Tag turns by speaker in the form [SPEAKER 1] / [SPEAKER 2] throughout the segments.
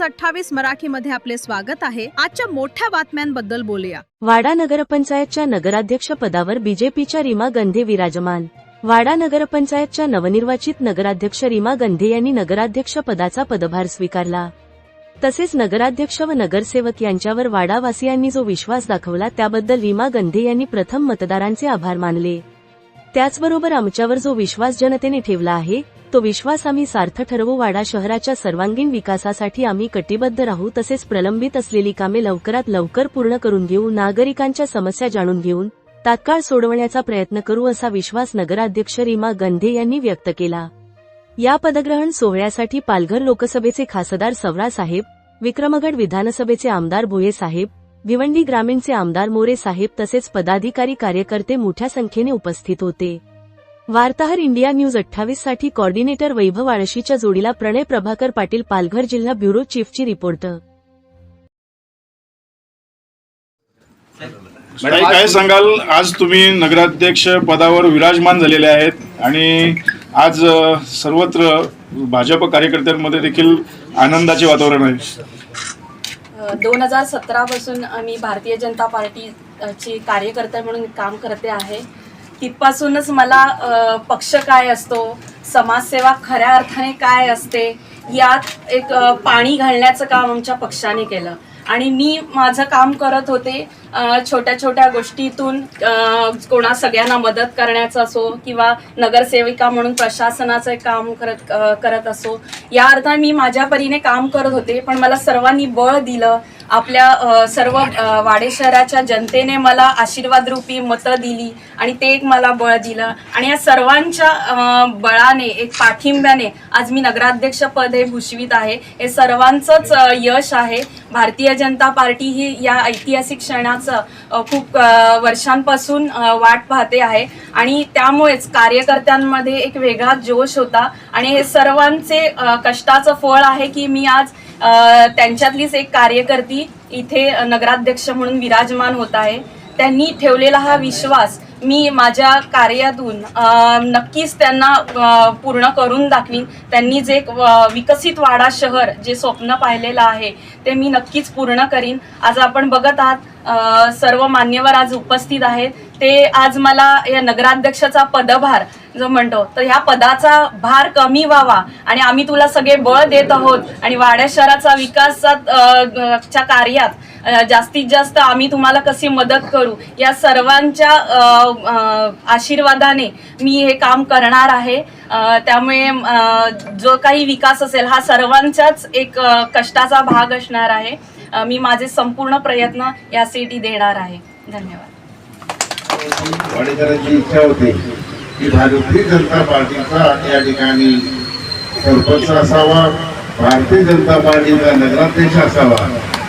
[SPEAKER 1] News अठ्ठावीस मराठीमध्ये आपले स्वागत आहे. आजच्या मोठ्या बातम्यांबद्दल बोलूया.
[SPEAKER 2] वाडा नगरपंचायतच्या नगराध्यक्ष पदावर बीजेपीच्या रीमा गंधे विराजमान. वाडा नगरपंचायतच्या नवनिर्वाचित नगराध्यक्ष रीमा गंधे यांनी नगराध्यक्ष पदाचा पदभार स्वीकारला. तसेच नगराध्यक्ष व नगरसेवक यांच्यावर वाडावासियांनी जो विश्वास दाखवला त्याबद्दल रीमा गंधे यांनी प्रथम मतदारांचे आभार मानले. त्याचबरोबर आमच्यावर जो विश्वास जनतेने ठेवला आहे तो विश्वास आम्ही सार्थ ठरवू वाडा शहराच्या सर्वांगीण विकासासाठी आम्ही कटिबद्ध राहू तसेच प्रलंबित असलेली कामे लवकरात लवकर पूर्ण करून घेऊ नागरिकांच्या समस्या जाणून घेऊन तात्काळ सोडवण्याचा प्रयत्न करू असा विश्वास नगराध्यक्ष रीमा गंधे यांनी व्यक्त केला. या पदग्रहण सोहळ्यासाठी पालघर लोकसभेचे खासदार सवरा साहेब विक्रमगड विधानसभेचे आमदार भोये साहेब भिवंडी ग्रामीणचे आमदार मोरे साहेब तसेच पदाधिकारी कार्यकर्ते मोठ्या संख्येने उपस्थित होते. वार्ताहर इंडिया न्यूज अठ्ठावीससाठी कॉर्डिनेटर वैभव आळशीच्या जोडीला प्रणय प्रभाकर पाटील पालघर जिल्हा ब्युरो चीफची रिपोर्ट.
[SPEAKER 3] काय सांगाल? आज तुम्ही नगराध्यक्ष पदावर विराजमान झालेले आहेत आणि आज सर्वत्र भाजप कार्यकर्त्यांमध्ये देखील आनंदाचे वातावरण आहे.
[SPEAKER 4] दोन हजार सतरापासून मी भारतीय जनता पार्टीची कार्यकर्ता म्हणून काम करते आहे. तिथपासूनच मला अ, पक्ष काय असतो समाजसेवा खऱ्या अर्थाने काय असते यात एक अ, पाणी घालण्याचं काम आमच्या पक्षाने केलं. आणि मी माझं काम करत होते अ, छोट्या छोट्या गोष्टीतून अ, कोणा सगळ्यांना मदत करण्याचं असो किंवा नगरसेविका म्हणून प्रशासनाचं काम करत अ, करत असो. या अर्थाने मी माझ्या परीने काम करत होते पण मला सर्वांनी बळ दिलं आपल्या सर्व वाडे शहराच्या जनतेने मला आशीर्वाद रूपी मतं दिली आणि ते एक मला बळ दिलं. आणि या सर्वांच्या बळाने एक पाठिंब्याने आज मी नगराध्यक्ष पद हे भूषवित आहे. हे सर्वांचंच यश आहे. भारतीय जनता पार्टी ही या ऐतिहासिक क्षणाचं खूप वर्षांपासून वाट पाहते आहे. आणि त्यामुळेच कार्यकर्त्यांमध्ये एक वेगळा जोश होता. आणि हे सर्वांचे कष्टाचं फळ आहे की मी आज त्यांच्यातलीच एक कार्यकर्ती इथे नगराध्यक्ष म्हणून विराजमान होत आहे. त्यांनी ठेवलेला हा विश्वास मी माझ्या कार्यातून नक्कीच त्यांना पूर्ण करून दाखवीन. त्यांनी जे विकसित वाडा शहर जे स्वप्न पाहिलेलं आहे ते मी नक्कीच पूर्ण करीन. आज आपण बघत आहात सर्व मान्यवर आज उपस्थित आहेत. ते आज मला या नगराध्यक्षाचा पदभार जो म्हणतो तर ह्या पदाचा भार कमी व्हावा आणि आम्ही तुला सगळे बळ देत आहोत आणि वाड्या शहराचा विकासात च्या कार्यात जास्तीत जास्त आम्ही तुम्हाला कशी मदत करू या सर्वांच्या आशीर्वादाने मी हे काम करणार आहे. त्यामुळे जो काही विकास असेल हा सर्वांच्याच एक कष्टाचा भाग असणार आहे. मी माझे संपूर्ण प्रयत्न यासाठी देणार आहे. धन्यवाद.
[SPEAKER 5] वाडेकरांची इच्छा होती की भारतीय जनता पार्टीचा या ठिकाणी सरपंच असावा भारतीय जनता पार्टीचा नगराध्यक्ष असावा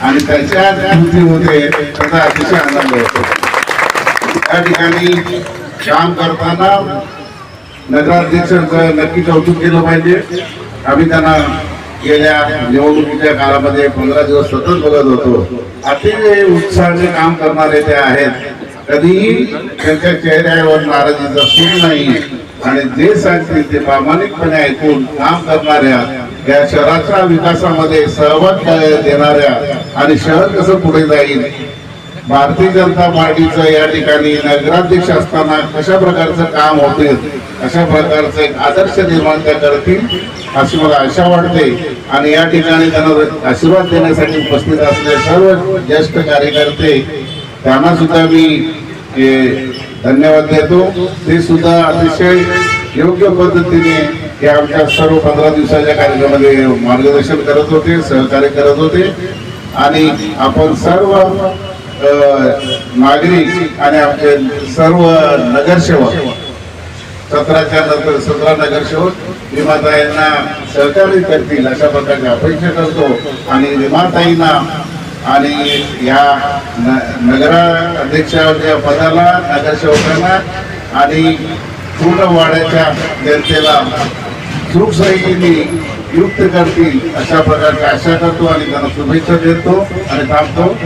[SPEAKER 5] आणि त्याच्या युतीमध्ये त्याचा अतिशय आनंद होतो. या ठिकाणी काम करताना नगराध्यक्षांचं नक्की कौतुक केलं पाहिजे. आम्ही त्यांना गेल्या निवडणुकीच्या काळामध्ये पंधरा दिवस सतत बघत होतो. अतिशय उत्साहाने काम करणारे ते आहेत. कधीही त्यांच्या चेहऱ्यावर नाराजीचा सूर नाही आणि जे सांगतील ते प्रामाणिकपणे ऐकून काम करणाऱ्या या शहराच्या विकासामध्ये सहभाग देणाऱ्या आणि शहर कसं पुढे जाईल भारतीय जनता पार्टीचं या ठिकाणी नगराध्यक्ष असताना कशा प्रकारचं काम होते अशा प्रकारचं एक आदर्श निर्माण त्या करतील अशी मला आशा वाटते. आणि या ठिकाणी त्यांना आशीर्वाद देण्यासाठी उपस्थित असलेले सर्व ज्येष्ठ कार्यकर्ते त्यांना सुद्धा मी हे, धन्यवाद देतो. ते सुद्धा अतिशय योग्य पद्धतीने हे आमच्या सर्व पंधरा दिवसाच्या कार्यक्रमामध्ये मार्गदर्शन करत होते सहकार्य करत होते. आणि आपण सर्व नागरिक आणि आमचे सर्व नगरसेवक सतराच्या नंतर सतरा नगरसेवक विमाताईंना सहकार्य करतील अशा प्रकारची अपेक्षा करतो. आणि विमाताईंना आणि या न- नगराध्यक्षाच्या पदाला नगरसेवकांना आणि पूर्ण वाड्याच्या जनतेला सुखसोयीने युक्त करतील अशा प्रकारची आशा करतो आणि त्यांना शुभेच्छा देतो आणि थांबतो.